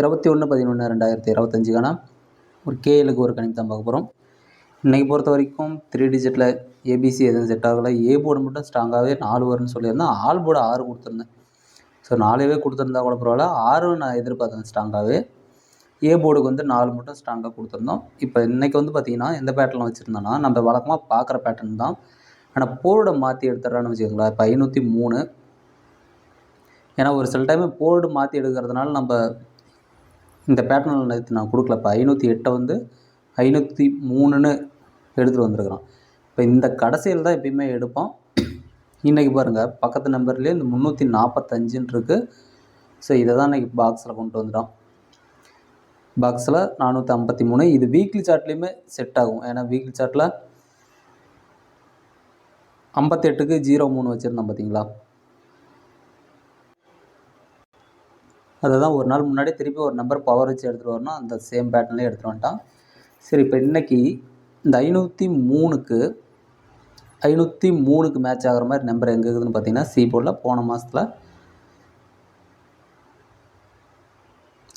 இருபத்தி ஒன்று பதினொன்று ரெண்டாயிரத்தி இருபத்தஞ்சுக்கான ஒரு கேஎலுக்கு ஒரு கணிப்பு தான் பார்க்க போகிறோம் இன்றைக்கி பொறுத்த வரைக்கும் த்ரீ டிஜிட்டில் ஏபிசி எதுவும் செட் ஆகலை. ஏ போர்டு மட்டும் ஸ்ட்ராங்காகவே நாலு வரும்னு சொல்லியிருந்தேன். ஆல் போர்டு ஆறு கொடுத்துருந்தேன். ஸோ நாலுவே கொடுத்துருந்தா கூட பரவாயில்ல. ஆறு நான் எதிர்பார்த்தேன் ஸ்ட்ராங்காகவே ஏ போர்டுக்கு வந்து நாலு மட்டும் ஸ்ட்ராங்காக கொடுத்துருந்தோம். இப்போ இன்றைக்கி வந்து பார்த்திங்கன்னா எந்த பேட்டர்ன் வச்சுருந்தோன்னா நம்ம வழக்கமாக பார்க்குற பேட்டர்ன் தான். ஆனால் போர்டை மாற்றி எடுத்துட்றான்னு வச்சுக்கோங்களேன். இப்போ ஐநூற்றி மூணு. ஏன்னா ஒரு சில டைம் போர்டு மாற்றி எடுக்கிறதுனால நம்ம இந்த பேட்டர்னில் நேற்று நான் கொடுக்கல இப்போ ஐநூற்றி எட்டை வந்து ஐநூற்றி மூணுன்னு எடுத்துகிட்டு வந்திருக்கிறோம். இப்போ இந்த கடைசியில் தான் எப்பயுமே எடுப்போம். இன்றைக்கி பாருங்கள் பக்கத்து நம்பர்லேயே இந்த முந்நூற்றி நாற்பத்தஞ்சுன்னு இருக்குது ஸோ இதை தான் இன்றைக்கி பாக்ஸில் கொண்டு வந்துட்டோம். பாக்ஸில் நானூற்றி ஐம்பத்தி மூணு. இது வீக்லி சார்ட்லேயுமே செட் ஆகும். ஏன்னா வீக்லி சார்ட்டில் ஐம்பத்தெட்டுக்கு ஜீரோ மூணு வச்சுருந்தோம் பார்த்தீங்களா அதை தான் ஒரு நாள் முன்னாடி திருப்பி ஒரு நம்பர் பவர் வச்சு எடுத்துகிட்டு வரணும். அந்த சேம் பேட்டர்ன்லேயே எடுத்துகிட்டு வந்துட்டான். சரி இப்போ இன்றைக்கி இந்த ஐநூற்றி மூணுக்கு ஐநூற்றி மூணுக்கு மேட்ச் ஆகிற மாதிரி நம்பர் எங்கே இருக்குதுன்னு பார்த்தீங்கன்னா சி போர்டில் போன மாதத்தில்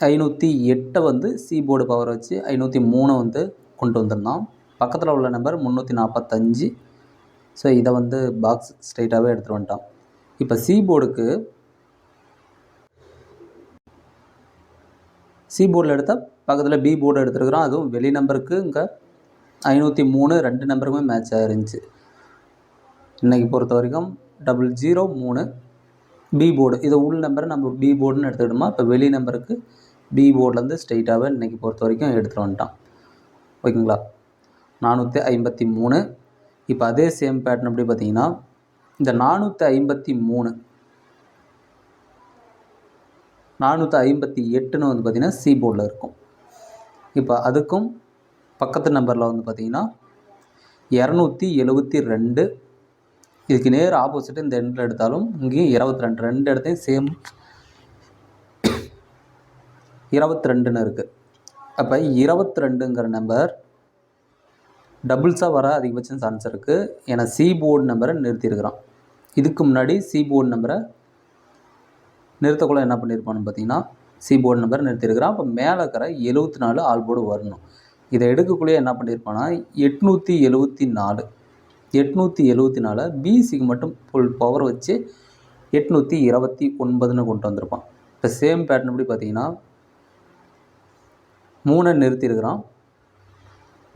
ஐநூற்றி எட்டை வந்து சி போர்டு பவர் வச்சு ஐநூற்றி மூணை வந்து கொண்டு வந்திருந்தோம் பக்கத்தில் உள்ள நம்பர் முந்நூற்றி நாற்பத்தஞ்சு ஸோ இதை வந்து பாக்ஸ் ஸ்ட்ரைட்டாகவே எடுத்துகிட்டு வந்துட்டோம் இப்போ சி போர்டுக்கு சி போர்டில் எடுத்தால் பக்கத்தில் பி போர்டு எடுத்துருக்குறோம். அதுவும் வெளி நம்பருக்கு இங்கே ஐநூற்றி மூணு ரெண்டு நம்பருக்குமே மேட்ச் ஆயிருந்துச்சு. இன்றைக்கி பொறுத்த வரைக்கும் டபுள் ஜீரோ மூணு பி போர்டு இதை உள் நம்பரை நம்ம பி போர்டுன்னு எடுத்துக்கிட்டோமா? இப்போ வெளி நம்பருக்கு பி போர்ட்லேருந்து ஸ்ட்ரெயிட்டாகவே இன்றைக்கி பொறுத்த வரைக்கும் எடுத்துகிட்டு வந்துட்டான் ஓகேங்களா? நானூற்றி ஐம்பத்தி மூணு. இப்போ அதே சேம் பேட்டர்ன் அப்படி பார்த்தீங்கன்னா இந்த நானூற்றி ஐம்பத்தி மூணு நானூற்றி ஐம்பத்தி எட்டுன்னு வந்து பார்த்திங்கன்னா சி போர்டில் இருக்கும். இப்போ அதுக்கும் பக்கத்து நம்பரில் வந்து பார்த்திங்கன்னா இரநூத்தி எழுபத்தி ரெண்டு. இதுக்கு நேர் ஆப்போசிட் இந்த எண்டில் எடுத்தாலும் இங்கேயும் இருபத்தி ரெண்டு ரெண்டு இடத்தையும் சேம் இருபத்தி ரெண்டுன்னு இருக்குது அப்போ இருபத்தி ரெண்டுங்கிற நம்பர் டபுள்ஸாக வர அதிகபட்சம் சான்ஸ் இருக்குது ஏன்னா சி போர்டு நம்பரை நிறுத்தியிருக்கிறான். இதுக்கு முன்னாடி சி போர்டு நம்பரை நிறுத்தக்குள்ள என்ன பண்ணியிருப்பான்னு பார்த்தீங்கன்னா சி போர்டு நம்பர் நிறுத்தியிருக்கிறான். அப்போ மேலே இருக்கிற எழுபத்தி நாலு ஆல் போர்டு வரணும். இதை எடுக்கக்குள்ளேயே என்ன பண்ணியிருப்பான்னா எட்நூற்றி எழுபத்தி நாலு. எட்நூற்றி எழுபத்தி நாலு பிசிக்கு மட்டும் ஃபுல் பவர் வச்சு எட்நூற்றி இருபத்தி ஒன்பதுன்னு கொண்டு வந்திருப்பான். இப்போ சேம் பேட்டர்ன் எப்படி பார்த்தீங்கன்னா மூணை நிறுத்தியிருக்கிறான்.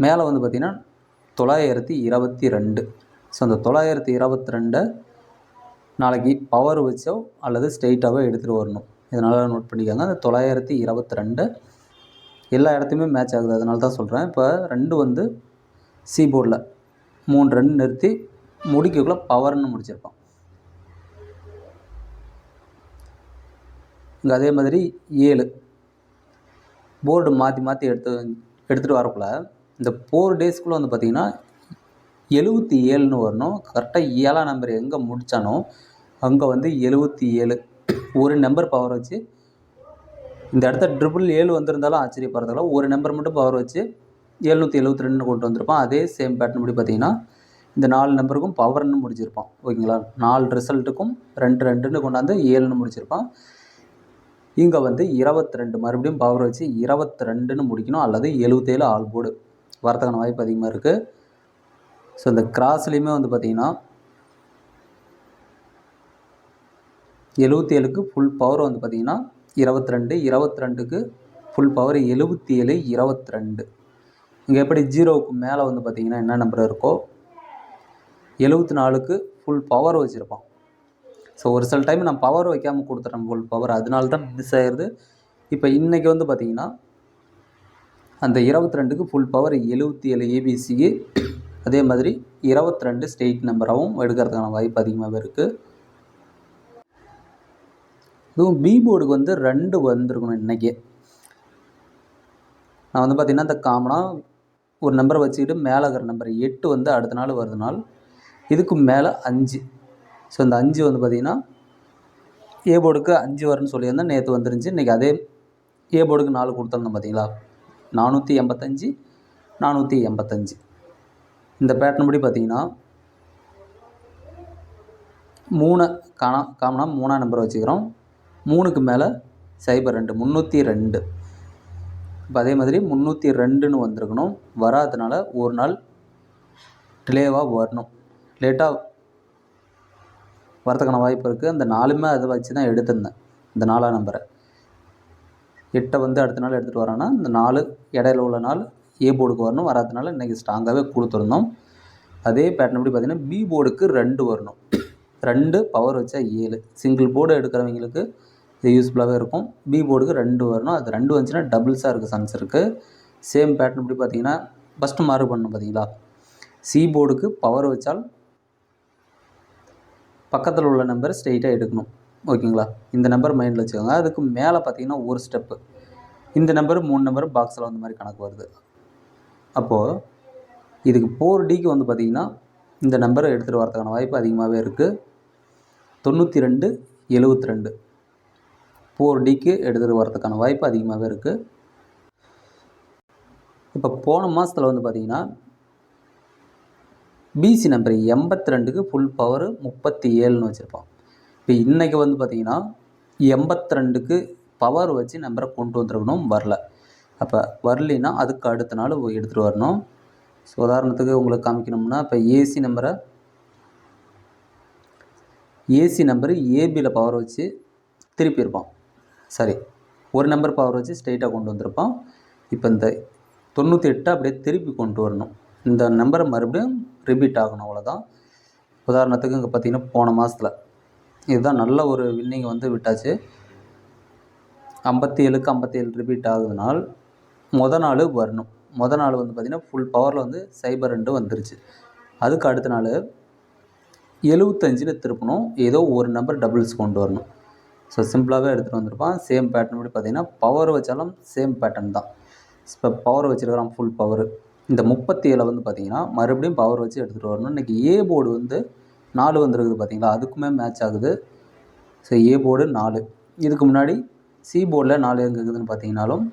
மேலே வந்து பார்த்திங்கன்னா தொள்ளாயிரத்தி இருபத்தி ரெண்டு. ஸோ அந்த தொள்ளாயிரத்தி இருபத்தி ரெண்டை நாளைக்கு பவர் வச்சோ அல்லது ஸ்ட்ரெயிட்டாகவோ எடுத்துகிட்டு வரணும். இதனால் நோட் பண்ணிக்கோங்க. அந்த தொள்ளாயிரத்தி இருபத்தி ரெண்டு எல்லா இடத்துலையுமே மேட்ச் ஆகுது. அதனால தான் சொல்கிறேன் இப்போ ரெண்டு வந்து சி போர்டில் மூணு ரன் நிறுத்தி முடிக்கக்குள்ளே பவர்னு முடிச்சிருப்பான் இங்கே அதே மாதிரி ஏழு போர்டு மாற்றி மாற்றி எடுத்து எடுத்துகிட்டு வரக்குள்ள இந்த ஃபோர் டேஸ்க்குள்ளே வந்து பார்த்திங்கன்னா எழுபத்தி ஏழுன்னு வரணும். கரெக்டாக ஏழாம் நம்பர் எங்கே முடித்தானோ அங்கே வந்து எழுபத்தி ஏழு. ஒரு நம்பர் பவர் வச்சு இந்த இடத்த ட்ரிபிள் ஏழு வந்திருந்தாலும் ஆச்சரியப்படுறதால ஒரு நம்பர் மட்டும் பவர் வச்சு எழுநூற்றி எழுபத்தி ரெண்டு கொண்டு வந்திருப்பான். அதே சேம் பேட்டர்ன் படி பார்த்தீங்கன்னா இந்த நாலு நம்பருக்கும் பவர்னு முடிச்சிருப்பான். ஓகேங்களா? நாலு ரிசல்ட்டுக்கும் ரெண்டு ரெண்டுன்னு கொண்டாந்து ஏழுன்னு முடிச்சிருப்பான். இங்கே வந்து இருபத்தி ரெண்டு மறுபடியும் பவர் வச்சு இருபத்தி ரெண்டுன்னு முடிக்கணும் அல்லது எழுபத்தேழு ஆல் போர்டு வரதுக்கான வாய்ப்பு அதிகமாக இருக்குது ஸோ இந்த கிராஸ்லேயுமே வந்து பார்த்திங்கன்னா எழுபத்தி ஏழுக்கு ஃபுல் பவர் வந்து பார்த்திங்கன்னா இருபத்தி ரெண்டு இருபத்தி ரெண்டுக்கு ஃபுல் பவர் எழுபத்தி ஏழு இருபத்தி ரெண்டு இங்கே எப்படி ஜீரோவுக்கு மேலே வந்து பார்த்திங்கன்னா என்ன நம்பர் இருக்கோ எழுபத்தி நாலுக்கு ஃபுல் பவர் வச்சுருப்பான். ஸோ ஒரு சில டைம் நான் பவர் வைக்காமல் கொடுத்துட்றேன் ஃபுல் பவர் அதனால தான் மிஸ் ஆயிடுது இப்போ இன்றைக்கி வந்து பார்த்திங்கன்னா அந்த இருபத்தி ரெண்டுக்கு ஃபுல் பவர் எழுபத்தி ஏழு ஏபிசிக்கு அதே மாதிரி இருபத்தி ரெண்டு ஸ்டேட் நம்பராகவும் எடுக்கிறதுக்கான வாய்ப்பு அதிகமாகவே இருக்குது இதுவும் பி போர்டுக்கு வந்து ரெண்டு வந்திருக்கணும் இன்றைக்கி நான் வந்து பார்த்திங்கன்னா இந்த காமனாக ஒரு நம்பரை வச்சுக்கிட்டு மேலே இருக்கிற நம்பர் எட்டு வந்து அடுத்த நாள் வருது நாள் இதுக்கு மேலே அஞ்சு. ஸோ இந்த அஞ்சு வந்து பார்த்திங்கன்னா ஏ போர்டுக்கு அஞ்சு வரும்னு சொல்லியிருந்தேன். நேற்று வந்துருந்துச்சு. இன்றைக்கி அதே ஏ போர்டுக்கு நாலு கொடுத்துருந்தோம் பார்த்தீங்களா நானூற்றி எண்பத்தஞ்சு நானூற்றி எண்பத்தஞ்சு. இந்த பேட்டர்ன் படி பார்த்தீங்கன்னா மூணு காணா காமனாக மூணாம் நம்பர் வச்சுக்கிறோம். மூணுக்கு மேலே சைபர் ரெண்டு முந்நூற்றி ரெண்டு. இப்போ அதே மாதிரி முந்நூற்றி ரெண்டுன்னு வந்திருக்கணும். வராதனால ஒரு நாள் டிலேவாக வரணும். லேட்டாக வரதுக்கான வாய்ப்பு இருக்குது அந்த நாலுமே அதை வச்சு தான் எடுத்திருந்தேன் இந்த நாலாம் நம்பரை எட்டை வந்து அடுத்த நாள் எடுத்துகிட்டு வரேன்னா இந்த நாலு இடையில உள்ள நாள் ஏ போர்டுக்கு வரணும். வராதனால இன்றைக்கி ஸ்ட்ராங்காகவே கொடுத்துருந்தோம் அதே பேட்டர்ன் எப்படி பார்த்தீங்கன்னா பி போர்டுக்கு ரெண்டு வரணும். ரெண்டு பவர் வச்சா ஏழு. சிங்கிள் போர்டு எடுக்கிறவங்களுக்கு இது யூஸ்ஃபுல்லாகவே இருக்கும். பி போர்டுக்கு ரெண்டு வரணும். அது ரெண்டு வந்துச்சுன்னா டபுள்ஸாக இருக்குது சன்ஸ் இருக்குது சேம் பேட்டர்ன் எப்படி பார்த்தீங்கன்னா ஃபஸ்ட்டு மார்க் பண்ணணும் பார்த்தீங்களா? சி போர்டுக்கு பவர் வச்சால் பக்கத்தில் உள்ள நம்பர் ஸ்ட்ரெயிட்டாக எடுக்கணும். ஓகேங்களா? இந்த நம்பர் மைண்டில் வச்சுக்கோங்க. அதுக்கு மேலே பார்த்தீங்கன்னா ஒரு ஸ்டெப்பு இந்த நம்பர் மூணு நம்பர் பாக்ஸில் வந்த மாதிரி கணக்கு வருது. அப்போது இதுக்கு ஃபோர் டிக்கு வந்து பார்த்திங்கன்னா இந்த நம்பரை எடுத்துகிட்டு வரதுக்கான வாய்ப்பு அதிகமாகவே இருக்குது தொண்ணூற்றி ரெண்டு எழுபத்தி ரெண்டு. ஃபோர் டிக்கு எடுத்துகிட்டு வரதுக்கான வாய்ப்பு அதிகமாகவே இருக்குது இப்போ போன மாதத்தில் வந்து பார்த்திங்கன்னா பிசி நம்பர் எண்பத்தி ரெண்டுக்கு ஃபுல் பவர் முப்பத்தி ஏழுன்னு வச்சுருப்போம் இப்போ இன்றைக்கி வந்து பார்த்திங்கன்னா எண்பத்தி ரெண்டுக்கு பவர் வச்சு நம்பரை கொண்டு வந்துருக்கணும் வரல. அப்போ வரலைன்னா அதுக்கு அடுத்த நாள் எடுத்துகிட்டு வரணும். ஸோ உதாரணத்துக்கு உங்களுக்கு காமிக்கணும்னா இப்போ ஏசி நம்பரை ஏசி நம்பரு ஏபியில் பவர் வச்சு திருப்பி இருப்பான். சரி ஒரு நம்பர் பவர் வச்சு ஸ்ட்ரெயிட்டாக கொண்டு வந்திருப்பான். இப்போ இந்த தொண்ணூற்றி எட்டை அப்படியே திருப்பி கொண்டு வரணும். இந்த நம்பரை மறுபடியும் ரிப்பீட் ஆகணும் அவ்வளோதான் உதாரணத்துக்கு இங்கே பார்த்தீங்கன்னா போன மாதத்தில் இதுதான் நல்ல ஒரு வின்னிங் வந்து விட்டாச்சு. ஐம்பத்தி ஏழுக்கு ஐம்பத்தி ஏழு ரிப்பீட் ஆகுதுனால் மொதல் நாள் வரணும். மொதல் நாள் வந்து பார்த்திங்கன்னா ஃபுல் பவரில் வந்து சைபர் ரெண்டு வந்துருச்சு. அதுக்கு அடுத்த நாள் எழுவத்தஞ்சில் திருப்பணும். ஏதோ ஒரு நம்பர் டபுள்ஸ் கொண்டு வரணும். ஸோ சிம்பிளாகவே எடுத்துகிட்டு வந்திருப்பான். சேம் பேட்டர்ன் படி பார்த்திங்கன்னா பவர் வச்சாலும் சேம் பேட்டர்ன் தான். இப்போ பவர் வச்சுருக்கிறான் ஃபுல் பவர் இந்த முப்பத்தி ஏழை வந்து பார்த்திங்கன்னா மறுபடியும் பவர் வச்சு எடுத்துகிட்டு வரணும். இன்றைக்கி ஏ போர்டு வந்து நாலு வந்துருக்குது பார்த்தீங்களா அதுக்குமே மேட்ச் ஆகுது. ஸோ ஏ போர்டு நாலு. இதுக்கு முன்னாடி சி போர்டில் நாலு எங்கே இருக்குதுன்னு பார்த்தீங்கனாலும்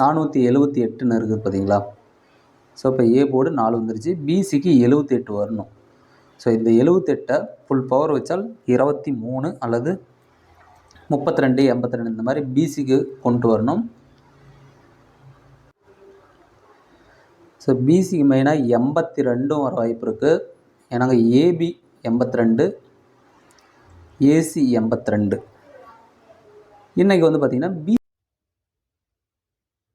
நானூற்றி எழுபத்தி எட்டுன்னு இருக்குது பார்த்தீங்களா? ஸோ இப்போ ஏ போர்டு நாலு வந்துருச்சு. பிசிக்கு எழுபத்தி எட்டு வரணும். ஸோ இந்த எழுபத்தெட்டை ஃபுல் பவர் வச்சால் இருபத்தி மூணு அல்லது முப்பத்தி ரெண்டு எண்பத்தி ரெண்டு இந்த மாதிரி பிசிக்கு கொண்டு வரணும். ஸோ பிசிக்கு மெயினாக எண்பத்தி ரெண்டும் வர வாய்ப்பு இருக்குது ஏன்னாங்க ஏபி எண்பத்தி ரெண்டு ஏசி எண்பத்தி ரெண்டு. இன்றைக்கி வந்து பார்த்திங்கன்னா பி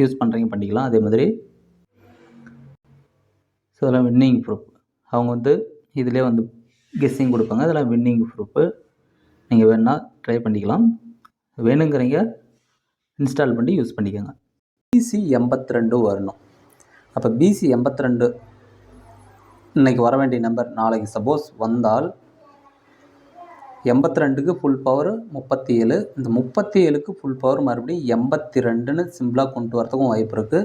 யூஸ் பண்ணுறீங்க பண்ணிக்கலாம். அதே மாதிரி ஸோ அதெல்லாம் வின்னிங் ப்ரூஃப் அவங்க வந்து இதிலே வந்து கெஸ்ஸிங் கொடுப்பாங்க. அதெல்லாம் வின்னிங் ப்ரூஃபு நீங்கள் வேணால் ட்ரை பண்ணிக்கலாம். வேணுங்கிறீங்க இன்ஸ்டால் பண்ணி யூஸ் பண்ணிக்கோங்க. பிசி எண்பத்தி ரெண்டு வரணும். அப்போ பிசி எண்பத்தி ரெண்டு இன்றைக்கி வர வேண்டிய நம்பர் நாளைக்கு சப்போஸ் வந்தால் எண்பத்தி ரெண்டுக்கு ஃபுல் பவர் முப்பத்தி ஏழு இந்த முப்பத்தி ஏழுக்கு ஃபுல் பவர் மறுபடியும் எண்பத்தி ரெண்டுன்னு சிம்பிளாக கொண்டு வரதுக்கும் வாய்ப்பு இருக்குது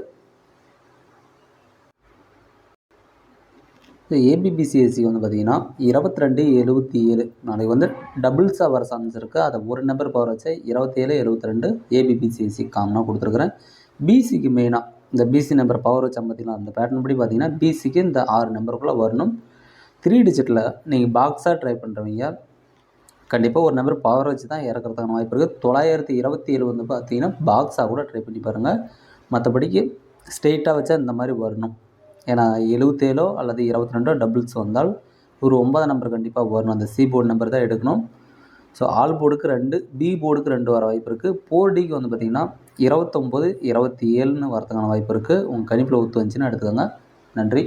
இந்த ஏபிபிசிஎஸ்சி வந்து பார்த்திங்கன்னா இருபத்தி ரெண்டு எழுபத்தி ஏழு நாளைக்கு வந்து டபுள்ஸாக வர சான்ஸ் இருக்குது அதை ஒரு நம்பர் பவர் வச்சு இருபத்தேழு எழுபத்தி ரெண்டு ஏபிபிசிஎஸ்சி காமனாக கொடுத்துருக்குறேன். பிசிக்கு மெயினாக இந்த பிசி நம்பர் பவர் வச்சா பார்த்தீங்கன்னா அந்த பேட்டர்ன் படி பார்த்தீங்கன்னா பிசிக்கு இந்த ஆறு நம்பருக்குள்ளே வரணும். த்ரீ டிஜிட்டில் நீங்கள் பாக்ஸாக ட்ரை பண்ணுறவங்க கண்டிப்பாக ஒரு நம்பர் பவர் வச்சு தான் இறக்குறதுக்கான வாய்ப்பு இருக்குது தொள்ளாயிரத்தி இருபத்தி ஏழு வந்து பார்த்தீங்கன்னா பாக்ஸாக கூட ட்ரை பண்ணி பாருங்கள் மற்றபடிக்கு ஸ்ட்ரெயிட்டாக வச்சா இந்த மாதிரி வரணும். ஏன்னா எழுபத்தேழோ அல்லது இருபத்தி ரெண்டோ டபுள்ஸ் வந்தால் ஒரு ஒன்பது நம்பர் கண்டிப்பாக வரணும். அந்த சி போர்டு நம்பர் தான் எடுக்கணும். ஸோ ஆல் போர்டுக்கு ரெண்டு பி போர்டுக்கு ரெண்டு வர வாய்ப்பு இருக்குது போர் டிக்கு வந்து பார்த்திங்கன்னா இருபத்தொம்போது இருபத்தி ஏழுன்னு வரதுக்கான வாய்ப்பு இருக்குது உங்கள் கணிப்பில் ஒத்து வந்துச்சுன்னு எடுத்துக்கோங்க. நன்றி.